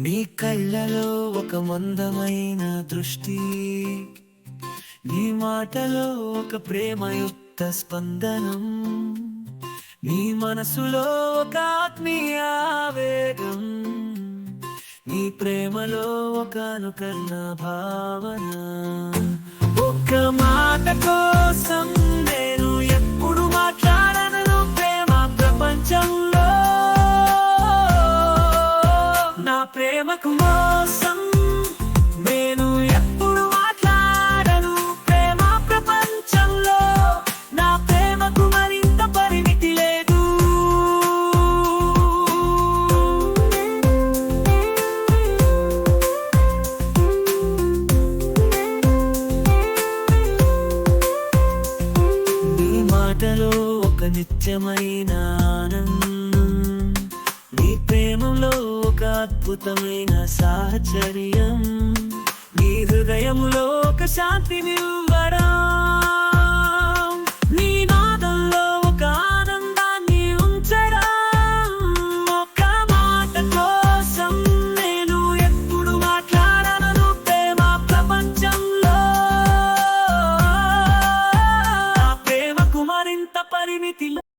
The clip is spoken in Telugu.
నీ కళ్ళలో ఒక మందమైన దృష్టి నీ మాటలో ఒక ప్రేమయుక్త స్పందనం నీ మనసులో ఒక ఆత్మీయ వేగం నీ ప్రేమలో ఒక అనుకరణ భావన. ప్రేమకు మోసం నేను ఎప్పుడు మాట్లాడను. ప్రేమ ప్రపంచంలో నా ప్రేమకు మరింత పరిమితి లేదు. నీ మాటలో ఒక నిత్యమైన ఆనందం నీ ప్రేమలో అద్భుతమైన సాహచర్యం నీ హృదయంలో ఒక శాంతినివ్వడం నీ నాదంలో ఒక ఆనందాన్ని ఉంచడం. ఒక మాట కోసం నేను ఎప్పుడు మాట్లాడను ప్రేమ ప్రపంచంలో. ప్రేమకు మరింత పరిమితిలో